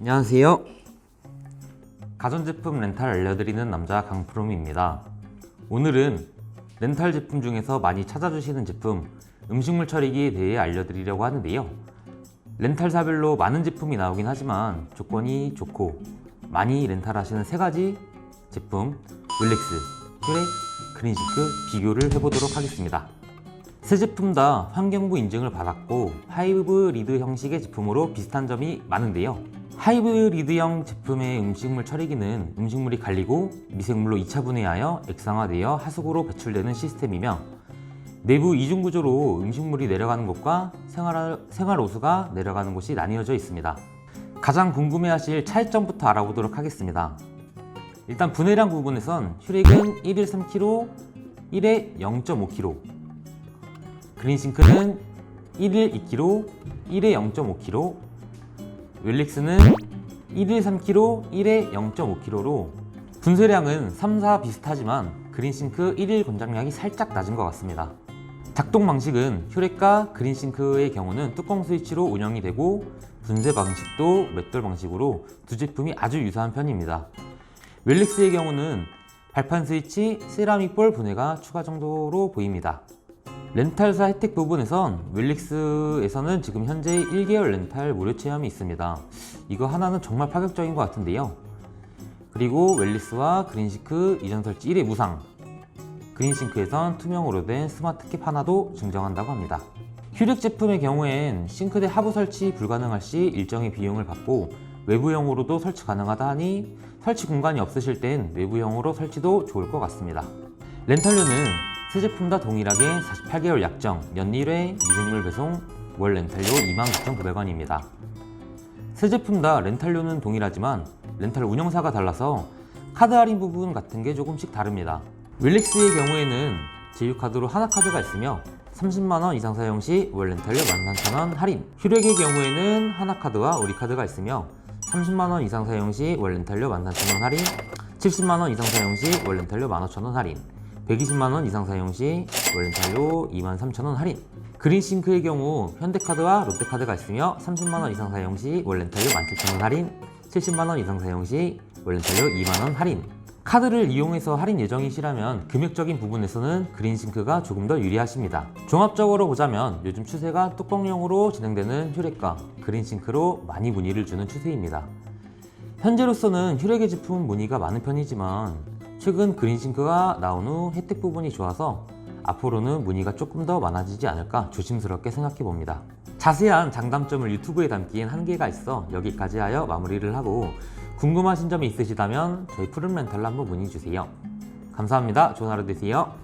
안녕하세요. 가전제품 렌탈 알려드리는 남자 강프롬입니다. 오늘은 렌탈 제품 중에서 많이 찾아주시는 제품 음식물 처리기에 대해 알려드리려고 하는데요. 렌탈사별로 많은 제품이 나오긴 하지만 조건이 좋고 많이 렌탈하시는 세 가지 제품 윌렉스, 퓨렉, 그린싱크 비교를 해보도록 하겠습니다. 세 제품 다 환경부 인증을 받았고 하이브리드 형식의 제품으로 비슷한 점이 많은데요. 하이브리드형 제품의 음식물 처리기는 음식물이 갈리고 미생물로 2차 분해하여 액상화되어 하수구로 배출되는 시스템이며 내부 이중 구조로 음식물이 내려가는 곳과 생활, 생활 호수가 내려가는 곳이 나뉘어져 있습니다. 가장 궁금해하실 차이점부터 알아보도록 하겠습니다. 일단 분해량 부분에선 슈렉은 1일 3kg, 1회 0.5kg, 그린싱크는 1일 2kg, 1회 0.5kg, 윌릭스는 1일 3kg, 1회 0.5kg로 분쇄량은 3, 4 비슷하지만 그린싱크 1일 권장량이 살짝 낮은 것 같습니다. 작동 방식은 휴렉과 그린싱크의 경우는 뚜껑 스위치로 운영이 되고 분쇄 방식도 맷돌 방식으로 두 제품이 아주 유사한 편입니다. 웰릭스의 경우는 발판 스위치, 세라믹 볼 분해가 추가 정도로 보입니다. 렌탈사 혜택 부분에선 웰릭스에서는 지금 현재 1개월 렌탈 무료 체험이 있습니다. 이거 하나는 정말 파격적인 것 같은데요. 그리고 웰리스와 그린싱크 이전 설치 1회 무상, 그린싱크에선 투명으로 된 스마트캡 하나도 증정한다고 합니다. 휴렉 제품의 경우엔 싱크대 하부 설치 불가능할 시 일정의 비용을 받고 외부형으로도 설치 가능하다 하니 설치 공간이 없으실 땐 외부형으로 설치도 좋을 것 같습니다. 렌탈료는 세 제품 다 동일하게 48개월 약정, 연 1회 미생물 배송, 월 렌탈료 29,900원입니다. 세 제품 다 렌탈료는 동일하지만 렌탈 운영사가 달라서 카드 할인 부분 같은 게 조금씩 다릅니다. 윌릭스의 경우에는 제휴카드로 하나 카드가 있으며 30만원 이상 사용 시 월 렌탈료 13,000원 할인 휴렉의 경우에는 하나 카드와 우리 카드가 있으며 30만원 이상 사용 시 월 렌탈료 13,000원 할인 70만원 이상 사용 시 월 렌탈료 15,000원 할인 120만원 이상 사용 시 월 렌탈료 23,000원 할인 그린싱크의 경우 현대카드와 롯데카드가 있으며 30만원 이상 사용 시 월 렌탈료 17,000원 할인 70만원 이상 사용 시 월 렌탈료 2만원 할인 카드를 이용해서 할인 예정이시라면 금액적인 부분에서는 그린싱크가 조금 더 유리하십니다. 종합적으로 보자면 요즘 추세가 뚜껑형으로 진행되는 휴렉과 그린싱크로 많이 문의를 주는 추세입니다. 현재로서는 휴렉의 제품 문의가 많은 편이지만 최근 그린싱크가 나온 후 혜택 부분이 좋아서 앞으로는 문의가 조금 더 많아지지 않을까 조심스럽게 생각해 봅니다. 자세한 장단점을 유튜브에 담기엔 한계가 있어 여기까지 하여 마무리를 하고 궁금하신 점이 있으시다면 저희 푸른 렌탈로 한번 문의 주세요. 감사합니다. 좋은 하루 되세요.